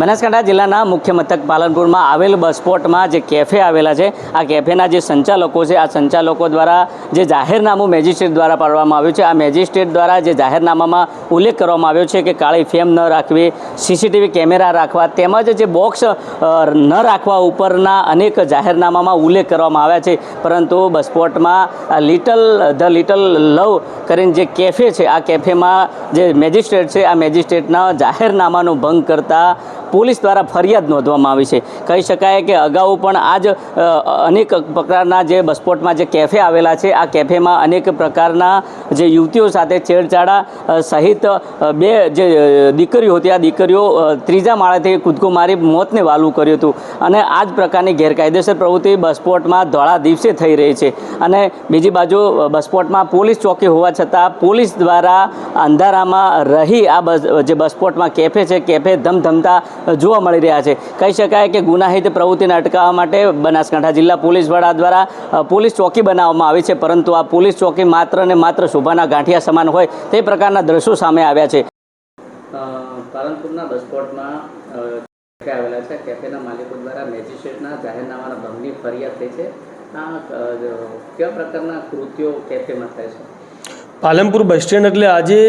બનાસકાંઠા જિલ્લાના મુખ્ય મથક પાલનપુરમાં આવેલ બસ સ્પોટમાં જે કેફે આવેલા છે, આ કેફેના જે સંચાલકો છે, આ સંચાલકો દ્વારા જે જાહેરનામું મેજિસ્ટ્રેટ દ્વારા પાડવામાં આવ્યું છે, આ મેજિસ્ટ્રેટ દ્વારા જે જાહેરનામામાં ઉલ્લેખ કરવામાં આવ્યો છે કે કાળી ફેમ ન રાખવી, સીસીટીવી કેમેરા રાખવા તેમજ જે બોક્સ ન રાખવા ઉપરના અનેક જાહેરનામામાં ઉલ્લેખ કરવામાં આવ્યા છે. પરંતુ બસ સ્પોટમાં લિટલ, ધ લિટલ લવ કરીને જે કેફે છે, આ કેફેમાં જે મેજિસ્ટ્રેટ છે, આ મેજિસ્ટ્રેટના જાહેરનામાનો ભંગ કરતા પોલીસ દ્વારા ફરિયાદ નોંધવામાં આવી છે. કહી શકાય કે અગાઉ પણ આ જ અનેક પ્રકારના જે બસપોટમાં જે કેફે આવેલા છે, આ કેફેમાં અનેક પ્રકારના જે યુવતીઓ સાથે છેડછાડા સહિત બે જે દીકરીઓ હતી, આ દીકરીઓ ત્રીજા માળેથી કૂદકો મારી મોતને વાલું કર્યું હતું. અને આ જ પ્રકારની ગેરકાયદેસર પ્રવૃત્તિ બસપોટમાં ધોળા દિવસે થઈ રહી છે. અને બીજી બાજુ બસપોટમાં પોલીસ ચોકી હોવા છતાં પોલીસ દ્વારા અંધારામાં રહી આ બસ, જે બસપોટમાં કેફે છે, કેફે ધમધમતા જોવા મળી રહ્યા છે. કહી શકાય કે ગુનાહિત પ્રવૃત્તિને અટકાવવા માટે બનાસકાંઠા જિલ્લા પોલીસ વડા દ્વારા પોલીસ ચોકી બનાવવામાં આવી છે પરંતુ આ પોલીસ ચોકી માત્ર ને માત્ર શોભાના ગાંઠિયા સમાન હોય તે પ્રકારના દ્રશ્યો સામે આવ્યા છે. પાલનપુરના બસપોટમાં કેફે આવેલા છે. કેફેના માલિકો દ્વારા મેજિસ્ટ્રેટના જાહેરનામાના ભંગની ફરિયાદ થઈ છે. આ કેવા પ્રકારના કૃત્યો કેફેમાં થાય છે? પાલનપુર બસ સ્ટેન્ડ એટલે આજે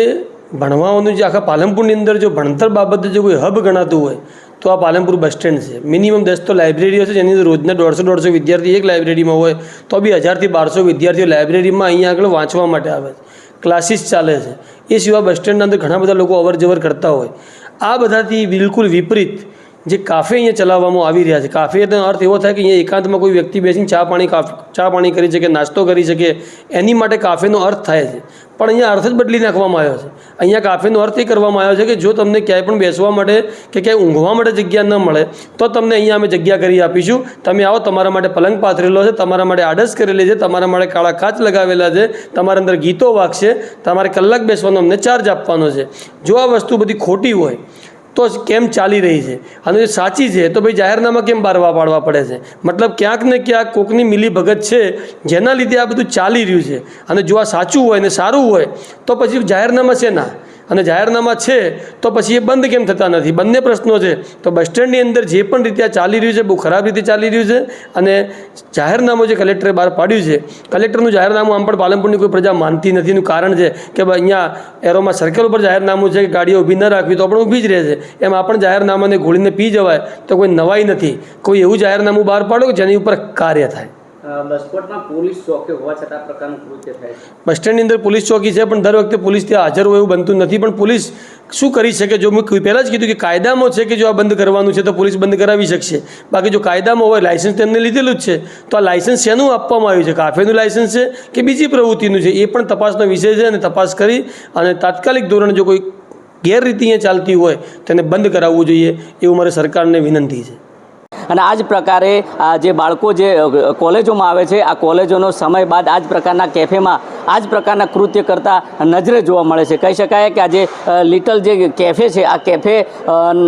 ભણવાનું જે આખા પાલનપુરની અંદર જો ભણતર બાબતે જો કોઈ હબ ગણાતું હોય, તો આ પાલનપુર બસ સ્ટેન્ડ છે. મિનિમમ દસ તો લાઇબ્રેરીઓ છે, જેની અંદર રોજના દોઢસો દોઢસો વિદ્યાર્થી એક લાઇબ્રેરીમાં હોય, તો બી હજારથી બારસો વિદ્યાર્થીઓ લાઇબ્રેરીમાં અહીંયા આગળ વાંચવા માટે આવે છે. ક્લાસીસ ચાલે છે. એ સિવાય બસ સ્ટેન્ડના અંદર ઘણા બધા લોકો અવર જવર કરતા હોય. આ બધાથી બિલકુલ વિપરીત જે કાફે અહીંયા ચલાવવામાં આવી રહ્યા છે. કાફેનો અર્થ એવો થાય કે અહીંયા એકાંતમાં કોઈ વ્યક્તિ બેસીને ચા પાણી ચા પાણી કરી શકે, નાસ્તો કરી શકે, એની માટે કાફેનો અર્થ થાય છે. પણ અહીંયા અર્થ જ બદલી નાખવામાં આવ્યો છે. અહીંયા કાફેનો અર્થ એ કરવામાં આવ્યો છે કે જો તમને ક્યાંય પણ બેસવા માટે કે ક્યાંય ઊંઘવા માટે જગ્યા ન મળે, તો તમને અહીંયા અમે જગ્યા કરી આપીશું. તમે આવો, તમારા માટે પલંગ પાથરેલો છે, તમારા માટે આડસ કરેલી છે, તમારા માટે કાળા કાચ લગાવેલા છે, તમારા અંદર ગીતો વાગશે, તમારે કલાક બેસવાનો અમને ચાર્જ આપવાનો છે. જો આ વસ્તુ બધી ખોટી હોય તો જ કેમ ચાલી રહી છે? અને જો સાચી છે, તો ભાઈ જાહેરનામા કેમ બારવા પાડવા પડે છે? મતલબ ક્યાંક ને ક્યાંક કોકની મિલી ભગત છે, જેના લીધે આ બધું ચાલી રહ્યું છે. અને જો આ સાચું હોય ને સારું હોય, તો પછી જાહેરનામા છે ના અને જાહેરનામા છે, તો પછી એ બંધ કેમ થતા નથી? બંને પ્રશ્નો છે. તો બસ સ્ટેન્ડની અંદર જે પણ રીતે આ ચાલી રહ્યું છે, બહુ ખરાબ રીતે ચાલી રહ્યું છે અને જાહેરનામું જે કલેક્ટરે બહાર પાડ્યું છે કલેક્ટરનું જાહેરનામું આમ પણ પાલનપુરની કોઈ પ્રજા માનતી નથી. એનું કારણ છે કે અહીંયા એરોમાં સર્કલ ઉપર જાહેરનામું છે કે ગાડીઓ ઊભી ન રાખવી તો પણ ઊભી જ રહે છે. એમ આ પણ જાહેરનામાને ગોળીને પી જવાય તો કોઈ નવાઈ નથી. કોઈ એવું જાહેરનામું બહાર પાડો કે જેની ઉપર કાર્ય થાય. બસ સ્ટેન્ડની અંદર પોલીસ ચોકી છે, પણ દર વખતે પોલીસ ત્યાં હાજર હોય એવું બનતું નથી. પણ પોલીસ શું કરી શકે? જો મેં પહેલાં જ કીધું કે કાયદામાં છે કે જો આ બંધ કરવાનું છે, તો પોલીસ બંધ કરાવી શકશે. બાકી જો કાયદામાં હોય લાઇસન્સ તેમને લીધેલું જ છે. તો આ લાઇસન્સ શેનું આપવામાં આવ્યું છે? કાફેનું લાઇસન્સ છે કે બીજી પ્રવૃત્તિનું છે? એ પણ તપાસનો વિષય છે અને તપાસ કરી અને તાત્કાલિક ધોરણે જો કોઈ ગેરરીતિ ચાલતી હોય તેને બંધ કરાવવું જોઈએ એવું મારે સરકારને વિનંતી છે. અને આ જ પ્રકારે જે બાળકો જે કોલેજોમાં આવે છે, આ કોલેજોનો સમય બાદ આ જ પ્રકારના કેફેમાં આ જ પ્રકારના કૃત્ય કરતા નજરે જોવા મળે છે. કહી શકાય કે આજે લિટલ જે કેફે છે, આ કેફે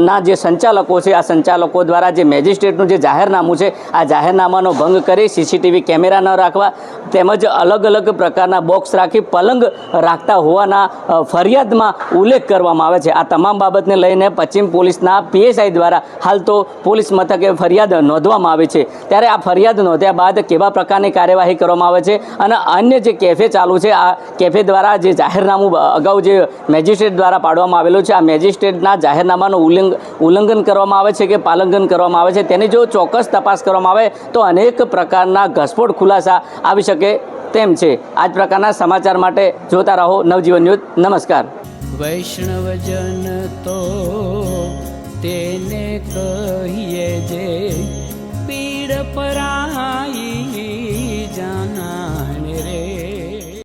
ના જે સંચાલકો છે, આ સંચાલકો દ્વારા જે મેજિસ્ટ્રેટનું જે જાહેરનામું છે, આ જાહેરનામાનો ભંગ કરી સીસીટીવી કેમેરા ન રાખવા, તેમજ અલગ અલગ પ્રકારના બોક્સ રાખી પલંગ રાખતા હોવાના ફરિયાદમાં ઉલ્લેખ કરવામાં આવે છે. આ તમામ બાબતને લઈને પશ્ચિમ પોલીસના પીએસઆઈ દ્વારા હાલ તો પોલીસ મથકે ફરિયાદ નોંધવામાં આવી છે. ત્યારે આ ફરિયાદ નોંધ્યા બાદ કેવા પ્રકારની કાર્યવાહી કરવામાં આવે છે? અને અન્ય જે કેફે ચાલુ છે. આ કેફે દ્વારા જે જાહેરનામું અગાઉ જે મેજિસ્ટ્રેટ દ્વારા પાડવામાં આવેલું છે, આ મેજિસ્ટ્રેટના જાહેરનામાનું ઉલ્લંઘ, ઉલ્લંઘન કરવામાં આવે છે કે પાલંઘન કરવામાં આવે છે, તેની જો ચોક્કસ તપાસ કરવામાં આવે, તો અનેક પ્રકારના ઘસફોડ ખુલાસા આવી શકે તેમ છે. આ જ પ્રકારના સમાચાર માટે જોતા રહો નવજીવન ન્યૂઝ. નમસ્કાર. વૈષ્ણવજન તો તેને કહીએ જે પીડ પર